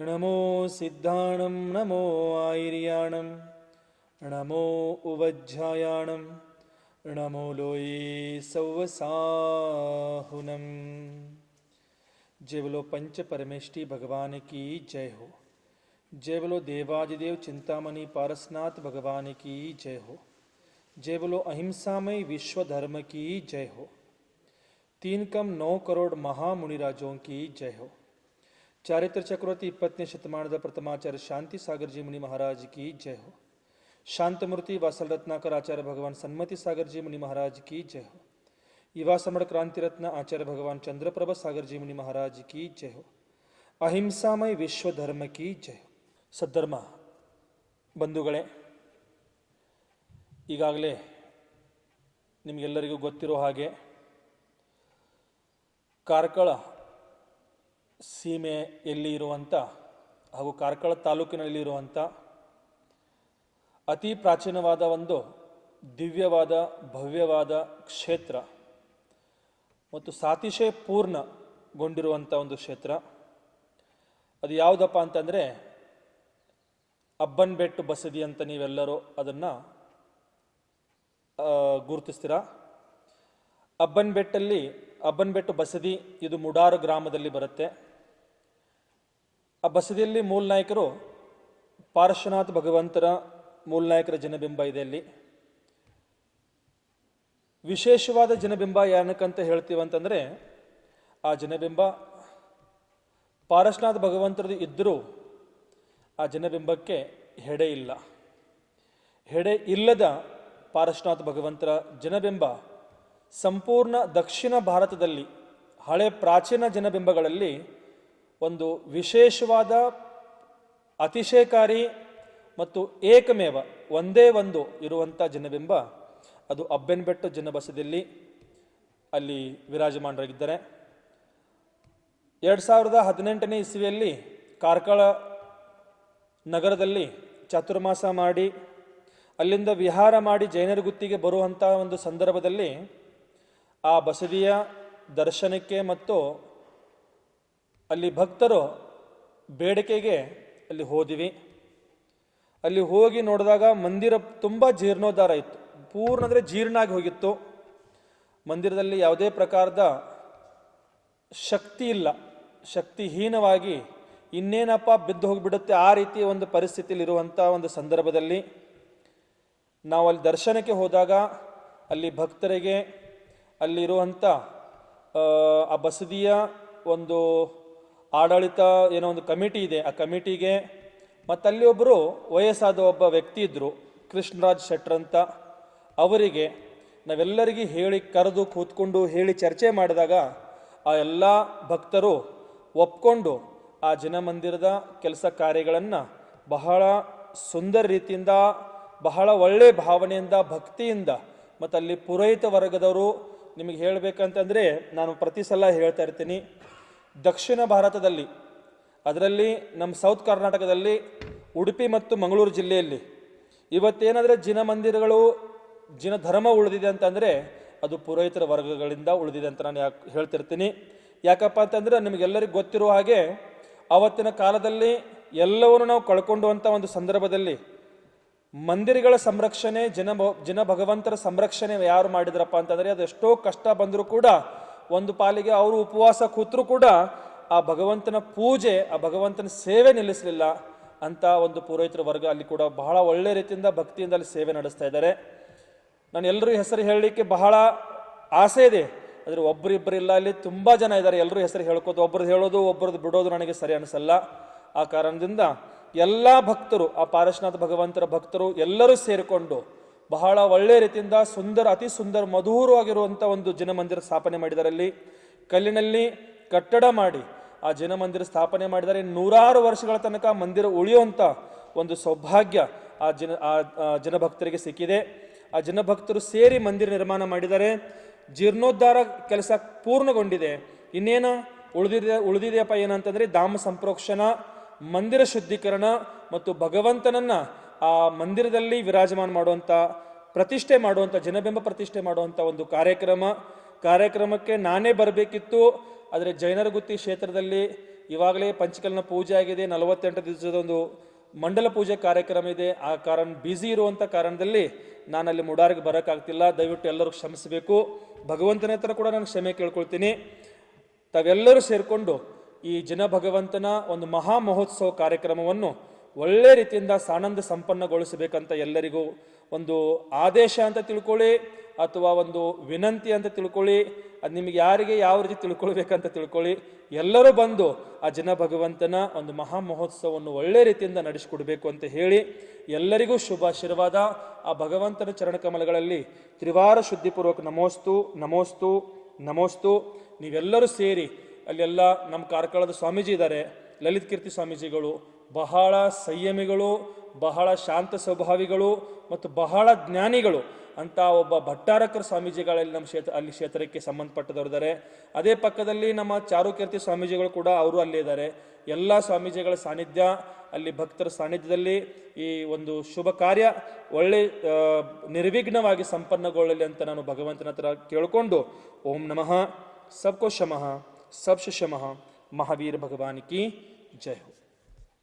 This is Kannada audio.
नमो सिद्धाणं, नमो आयर्याणं, नमो उवज्झायाणं नमो लोये सौवसाहुनम जय बोलो पंच परमेष्टि भगवान की जय हो। जय बोलो देवाजिदेव चिंतामणि पारसनाथ भगवान की जय हो। जय बोलो अहिंसामय विश्व धर्म की जय हो। तीन कम नौ करोड़ महामुनिराजों की जय हो। ಚಾರಿತ್ರ ಚಕ್ರವರ್ತಿ ಇಪ್ಪತ್ತನೇ ಶತಮಾನದ ಪ್ರಥಮಾಚಾರ್ಯ ಶಾಂತಿ ಸಾಗರ್ಜಿ ಮುನಿ ಮಹಾರಾಜ್ ಕಿ ಜಯ ಹೋ. ಶಾಂತಮೂರ್ತಿ ವಾಸಲ್ ಆಚಾರ್ಯ ಭಗವಾನ್ ಸನ್ಮತಿ ಸಾಗರ್ಜಿ ಮುನಿ ಮಹಾರಾಜ್ ಕಿ ಜಯ ಹೋ. ಕ್ರಾಂತಿ ರತ್ನ ಆಚಾರ್ಯ ಭಗವಾನ್ ಚಂದ್ರಪ್ರಭ ಸಾಗರ್ಜಿ ಮುನಿ ಮಹಾರಾಜ್ ಕಿ ಜಯ ಹೋ. ಅಹಿಂಸಾಮಯ ವಿಶ್ವ ಧರ್ಮ ಕಿ ಜಯ ಸದ್ಧರ್ಮ, ಬಂಧುಗಳೇ, ಈಗಾಗಲೇ ನಿಮಗೆಲ್ಲರಿಗೂ ಗೊತ್ತಿರೋ ಹಾಗೆ ಕಾರ್ಕಳ ಸೀಮೆಯಲ್ಲಿ ಇರುವಂಥ ಹಾಗೂ ಕಾರ್ಕಳ ತಾಲೂಕಿನಲ್ಲಿ ಇರುವಂಥ ಅತಿ ಪ್ರಾಚೀನವಾದ ಒಂದು ದಿವ್ಯವಾದ, ಭವ್ಯವಾದ ಕ್ಷೇತ್ರ ಮತ್ತು ಸಾತಿಶಯ ಪೂರ್ಣಗೊಂಡಿರುವಂಥ ಒಂದು ಕ್ಷೇತ್ರ. ಅದು ಯಾವುದಪ್ಪ ಅಂತಂದರೆ ಅಬ್ಬನ್ಬೆಟ್ಟು ಬಸದಿ ಅಂತ ನೀವೆಲ್ಲರೂ ಅದನ್ನು ಗುರುತಿಸ್ತೀರಾ? ಅಬ್ಬನ್ಬೆಟ್ಟಲ್ಲಿ ಅಬ್ಬನ್ಬೆಟ್ಟು ಬಸದಿ ಇದು ಮುಡಾರು ಗ್ರಾಮದಲ್ಲಿ ಬರುತ್ತೆ. ಆ ಬಸದಿಯಲ್ಲಿ ಮೂಲ ನಾಯಕರು ಪಾರ್ಶ್ವನಾಥ ಭಗವಂತರ ಮೂಲ ನಾಯಕರ ಜನಬಿಂಬ ಇದೆ ಅಲ್ಲಿ. ವಿಶೇಷವಾದ ಜನಬಿಂಬ ಏನಕ್ಕಂತ ಹೇಳ್ತೀವಿ ಅಂತಂದರೆ, ಆ ಜನಬಿಂಬ ಪಾರಶ್ವನಾಥ್ ಭಗವಂತರದು ಇದ್ದರೂ ಆ ಜನಬಿಂಬಕ್ಕೆ ಹೆಡೆ ಇಲ್ಲ. ಹೆಡೆ ಇಲ್ಲದ ಪಾರಶ್ವನಾಥ್ ಭಗವಂತರ ಜನಬಿಂಬ ಸಂಪೂರ್ಣ ದಕ್ಷಿಣ ಭಾರತದಲ್ಲಿ, ಹಳೆ ಪ್ರಾಚೀನ ಜನಬಿಂಬಗಳಲ್ಲಿ ಒಂದು ವಿಶೇಷವಾದ ಅತಿಶಯಕಾರಿ ಮತ್ತು ಏಕಮೇವ ಒಂದೇ ಒಂದು ಇರುವಂಥ ಜನಬಿಂಬ ಅದು ಅಬ್ಬೆನ್ಬೆಟ್ಟು ಜನಬಸದಲ್ಲಿ ಅಲ್ಲಿ ವಿರಾಜಮಾನರಾಗಿದ್ದಾರೆ. ಎರಡು ಸಾವಿರದ ಹದಿನೆಂಟನೇ ಇಸ್ವಿಯಲ್ಲಿ ಕಾರ್ಕಳ ನಗರದಲ್ಲಿ ಚಾತುರ್ಮಾಸ ಮಾಡಿ, ಅಲ್ಲಿಂದ ವಿಹಾರ ಮಾಡಿ ಜೈನರ ಗುತ್ತಿಗೆ ಬರುವಂಥ ಒಂದು ಸಂದರ್ಭದಲ್ಲಿ ಆ ಬಸದಿಯ ದರ್ಶನಕ್ಕೆ ಮತ್ತು ಅಲ್ಲಿ ಭಕ್ತರು ಬೇಡಿಕೆಗೆ ಅಲ್ಲಿ ಹೋದಿವಿ. ಅಲ್ಲಿ ಹೋಗಿ ನೋಡಿದಾಗ ಮಂದಿರ ತುಂಬ ಜೀರ್ಣೋದ್ಧಾರ ಇತ್ತು. ಪೂರ್ಣ ಅಂದರೆ ಜೀರ್ಣ ಆಗಿ ಹೋಗಿತ್ತು. ಮಂದಿರದಲ್ಲಿ ಯಾವುದೇ ಪ್ರಕಾರದ ಶಕ್ತಿ ಇಲ್ಲ. ಶಕ್ತಿಹೀನವಾಗಿ ಇನ್ನೇನಪ್ಪ ಬಿದ್ದು ಹೋಗಿಬಿಡುತ್ತೆ ಆ ರೀತಿ ಒಂದು ಪರಿಸ್ಥಿತಿಯಲ್ಲಿರುವಂಥ ಒಂದು ಸಂದರ್ಭದಲ್ಲಿ ನಾವು ಅಲ್ಲಿ ದರ್ಶನಕ್ಕೆ ಹೋದಾಗ ಅಲ್ಲಿ ಭಕ್ತರಿಗೆ ಅಲ್ಲಿರುವಂಥ ಆ ಬಸದಿಯ ಒಂದು ಆಡಳಿತ ಏನೋ ಒಂದು ಕಮಿಟಿ ಇದೆ. ಆ ಕಮಿಟಿಗೆ ಮತ್ತು ಅಲ್ಲಿ ಒಬ್ಬರು ವಯಸ್ಸಾದ ಒಬ್ಬ ವ್ಯಕ್ತಿ ಇದ್ದರು ಕೃಷ್ಣರಾಜ್ ಶೆಟ್ರ್ ಅಂತ. ಅವರಿಗೆ ನಾವೆಲ್ಲರಿಗೆ ಹೇಳಿ ಕರೆದು ಕೂತ್ಕೊಂಡು ಹೇಳಿ ಚರ್ಚೆ ಮಾಡಿದಾಗ ಆ ಎಲ್ಲ ಭಕ್ತರು ಒಪ್ಕೊಂಡು ಆ ಜನಮಂದಿರದ ಕೆಲಸ ಕಾರ್ಯಗಳನ್ನು ಬಹಳ ಸುಂದರ ರೀತಿಯಿಂದ, ಬಹಳ ಒಳ್ಳೆ ಭಾವನೆಯಿಂದ, ಭಕ್ತಿಯಿಂದ ಮತ್ತು ಅಲ್ಲಿ ಪುರೋಹಿತ ವರ್ಗದವರು ನಿಮಗೆ ಹೇಳಬೇಕಂತಂದರೆ ನಾನು ಪ್ರತಿ ಸಲ ಹೇಳ್ತಾ ಇರ್ತೀನಿ. ದಕ್ಷಿಣ ಭಾರತದಲ್ಲಿ, ಅದರಲ್ಲಿ ನಮ್ಮ ಸೌತ್ ಕರ್ನಾಟಕದಲ್ಲಿ, ಉಡುಪಿ ಮತ್ತು ಮಂಗಳೂರು ಜಿಲ್ಲೆಯಲ್ಲಿ ಇವತ್ತೇನಾದರೆ ಜಿನ ಮಂದಿರಗಳು ಜಿನ ಧರ್ಮ ಉಳಿದಿದೆ ಅಂತಂದರೆ ಅದು ಪುರೋಹಿತರ ವರ್ಗಗಳಿಂದ ಉಳಿದಿದೆ ಅಂತ ನಾನು ಯಾಕೆ ಹೇಳ್ತಿರ್ತೀನಿ. ಯಾಕಪ್ಪ ಅಂತಂದರೆ ನಿಮಗೆಲ್ಲರಿಗೂ ಗೊತ್ತಿರುವ ಹಾಗೆ ಆವತ್ತಿನ ಕಾಲದಲ್ಲಿ ಎಲ್ಲವನ್ನು ನಾವು ಕಳ್ಕೊಂಡುವಂಥ ಒಂದು ಸಂದರ್ಭದಲ್ಲಿ ಮಂದಿರಗಳ ಸಂರಕ್ಷಣೆ, ಜನ ಜನ ಭಗವಂತರ ಸಂರಕ್ಷಣೆ ಯಾರು ಮಾಡಿದ್ರಪ್ಪ ಅಂತಂದರೆ ಅದು ಎಷ್ಟೋ ಕಷ್ಟ ಬಂದರೂ ಕೂಡ ಒಂದು ಪಾಲಿಗೆ ಅವರು ಉಪವಾಸ ಕೂತರೂ ಕೂಡ ಆ ಭಗವಂತನ ಪೂಜೆ, ಆ ಭಗವಂತನ ಸೇವೆ ನಿಲ್ಲಿಸಲಿಲ್ಲ ಅಂತ ಒಂದು ಪುರೋಹಿತರ ವರ್ಗ ಅಲ್ಲಿ ಕೂಡ ಬಹಳ ಒಳ್ಳೆ ರೀತಿಯಿಂದ ಭಕ್ತಿಯಿಂದ ಅಲ್ಲಿ ಸೇವೆ ನಡೆಸ್ತಾ ಇದ್ದಾರೆ. ನಾನು ಎಲ್ಲರೂ ಹೆಸರು ಹೇಳಲಿಕ್ಕೆ ಬಹಳ ಆಸೆ ಇದೆ. ಆದರೆ ಒಬ್ಬರಿಬ್ಬರಿಲ್ಲ ಅಲ್ಲಿ ತುಂಬ ಜನ ಇದ್ದಾರೆ. ಎಲ್ಲರೂ ಹೆಸರು ಹೇಳ್ಕೋದು ಒಬ್ರದ್ದು ಹೇಳೋದು ಒಬ್ಬರದ್ದು ಬಿಡೋದು ನನಗೆ ಸರಿ ಅನಿಸಲ್ಲ. ಆ ಕಾರಣದಿಂದ ಎಲ್ಲ ಭಕ್ತರು, ಆ ಪಾರಶನಾಥ ಭಗವಂತರ ಭಕ್ತರು ಎಲ್ಲರೂ ಸೇರಿಕೊಂಡು ಬಹಳ ಒಳ್ಳೆಯ ರೀತಿಯಿಂದ ಸುಂದರ, ಅತಿ ಸುಂದರ ಮಧುರವಾಗಿರುವಂಥ ಒಂದು ಜನಮಂದಿರ ಸ್ಥಾಪನೆ ಮಾಡಿದರಲ್ಲಿ, ಕಲ್ಲಿನಲ್ಲಿ ಕಟ್ಟಡ ಮಾಡಿ, ಆ ಜನಮಂದಿರ ಸ್ಥಾಪನೆ ಮಾಡಿದರೆ ನೂರಾರು ವರ್ಷಗಳ ತನಕ ಮಂದಿರ ಉಳಿಯುವಂಥ ಒಂದು ಸೌಭಾಗ್ಯ ಆ ಜನ, ಆ ಆ ಜನಭಕ್ತರಿಗೆ ಸಿಕ್ಕಿದೆ. ಆ ಜನಭಕ್ತರು ಸೇರಿ ಮಂದಿರ ನಿರ್ಮಾಣ ಮಾಡಿದ್ದಾರೆ ಜೀರ್ಣೋದ್ಧಾರ ಕೆಲಸ ಪೂರ್ಣಗೊಂಡಿದೆ. ಇನ್ನೇನು? ಉಳಿದಿದೆ, ಉಳಿದಿದೆಯಪ್ಪ ಏನಂತಂದರೆ ಧಾಮ ಸಂಪ್ರೋಕ್ಷಣ, ಮಂದಿರ ಶುದ್ಧೀಕರಣ ಮತ್ತು ಭಗವಂತನನ್ನ ಆ ಮಂದಿರದಲ್ಲಿ ವಿರಾಜಮಾನ ಮಾಡುವಂಥ ಪ್ರತಿಷ್ಠೆ ಮಾಡುವಂಥ ಜನಬೆಂಬ ಪ್ರತಿಷ್ಠೆ ಮಾಡುವಂಥ ಒಂದು ಕಾರ್ಯಕ್ರಮ. ಕಾರ್ಯಕ್ರಮಕ್ಕೆ ನಾನೇ ಬರಬೇಕಿತ್ತು. ಆದರೆ ಜೈನರಗುತ್ತಿ ಕ್ಷೇತ್ರದಲ್ಲಿ ಇವಾಗಲೇ ಪಂಚಕಲ್ನ ಪೂಜೆ ಆಗಿದೆ. ನಲವತ್ತೆಂಟು ದಿವಸದ ಒಂದು ಮಂಡಲ ಪೂಜೆ ಕಾರ್ಯಕ್ರಮ ಇದೆ. ಆ ಕಾರಣ ಬ್ಯುಸಿ ಇರುವಂಥ ಕಾರಣದಲ್ಲಿ ನಾನಲ್ಲಿ ಮುಡಾರಿಗೆ ಬರೋಕ್ಕಾಗ್ತಿಲ್ಲ. ದಯವಿಟ್ಟು ಎಲ್ಲರೂ ಕ್ಷಮಿಸಬೇಕು. ಭಗವಂತನ ಹತ್ರ ಕೂಡ ನಾನು ಕ್ಷಮೆ ಕೇಳ್ಕೊಳ್ತೀನಿ. ತಾವೆಲ್ಲರೂ ಸೇರಿಕೊಂಡು ಈ ಜನ ಭಗವಂತನ ಒಂದು ಮಹಾ ಮಹೋತ್ಸವ ಕಾರ್ಯಕ್ರಮವನ್ನು ಒಳ್ಳೆ ರೀತಿಯಿಂದ ಸಾನಂದ ಸಂಪನ್ನಗೊಳಿಸಬೇಕಂತ ಎಲ್ಲರಿಗೂ ಒಂದು ಆದೇಶ ಅಂತ ತಿಳ್ಕೊಳ್ಳಿ ಅಥವಾ ಒಂದು ವಿನಂತಿ ಅಂತ ತಿಳ್ಕೊಳ್ಳಿ, ಅದು ನಿಮಗೆ ಯಾರಿಗೆ ಯಾವ ರೀತಿ ತಿಳ್ಕೊಳ್ಬೇಕಂತ ತಿಳ್ಕೊಳ್ಳಿ. ಎಲ್ಲರೂ ಬಂದು ಆ ಜನ ಭಗವಂತನ ಒಂದು ಮಹಾ ಮಹೋತ್ಸವವನ್ನು ಒಳ್ಳೆ ರೀತಿಯಿಂದ ನಡೆಸಿಕೊಡ್ಬೇಕು ಅಂತ ಹೇಳಿ ಎಲ್ಲರಿಗೂ ಶುಭಾಶೀರ್ವಾದ ಆ ಭಗವಂತನ ಚರಣಕಮಲಗಳಲ್ಲಿ ತ್ರಿವಾರ ಶುದ್ಧಿಪೂರ್ವಕ ನಮೋಸ್ತು ನಮೋಸ್ತು ನಮೋಸ್ತು. ನೀವೆಲ್ಲರೂ ಸೇರಿ ಅಲ್ಲೆಲ್ಲ ನಮ್ಮ ಕಾರ್ಕಳದ ಸ್ವಾಮೀಜಿ ಇದ್ದಾರೆ ಲಲಿತ್ ಕೀರ್ತಿ ಸ್ವಾಮೀಜಿಗಳು ಬಹಳ ಸಂಯಮಿಗಳು, ಬಹಳ ಶಾಂತ ಸ್ವಭಾವಿಗಳು ಮತ್ತು ಬಹಳ ಜ್ಞಾನಿಗಳು ಅಂತ ಒಬ್ಬ ಭಟ್ಟಾರಕರ ಸ್ವಾಮೀಜಿಗಳಲ್ಲಿ ನಮ್ಮ ಕ್ಷೇತ್ರ, ಅಲ್ಲಿ ಕ್ಷೇತ್ರಕ್ಕೆ ಸಂಬಂಧಪಟ್ಟದವರಿದ್ದಾರೆ ಅದೇ ಪಕ್ಕದಲ್ಲಿ ನಮ್ಮ ಚಾರುಕೀರ್ತಿ ಸ್ವಾಮೀಜಿಗಳು ಕೂಡ ಅವರು ಅಲ್ಲೇ ಇದ್ದಾರೆ. ಎಲ್ಲ ಸ್ವಾಮೀಜಿಗಳ ಸಾನ್ನಿಧ್ಯ, ಅಲ್ಲಿ ಭಕ್ತರ ಸಾನ್ನಿಧ್ಯದಲ್ಲಿ ಈ ಒಂದು ಶುಭ ಕಾರ್ಯ ಒಳ್ಳೆ ನಿರ್ವಿಘ್ನವಾಗಿ ಸಂಪನ್ನಗೊಳ್ಳಲಿ ಅಂತ ನಾನು ಭಗವಂತನ ಹತ್ರ ಕೇಳಿಕೊಂಡು, ಓಂ ನಮಃ ಸಬ್ಕೋ ಶಮಃ, ಸಬ್ ಶಮಃ ಮಹಾವೀರ ಭಗವಾನ್ ಕಿ ಜೈ ಹೋ.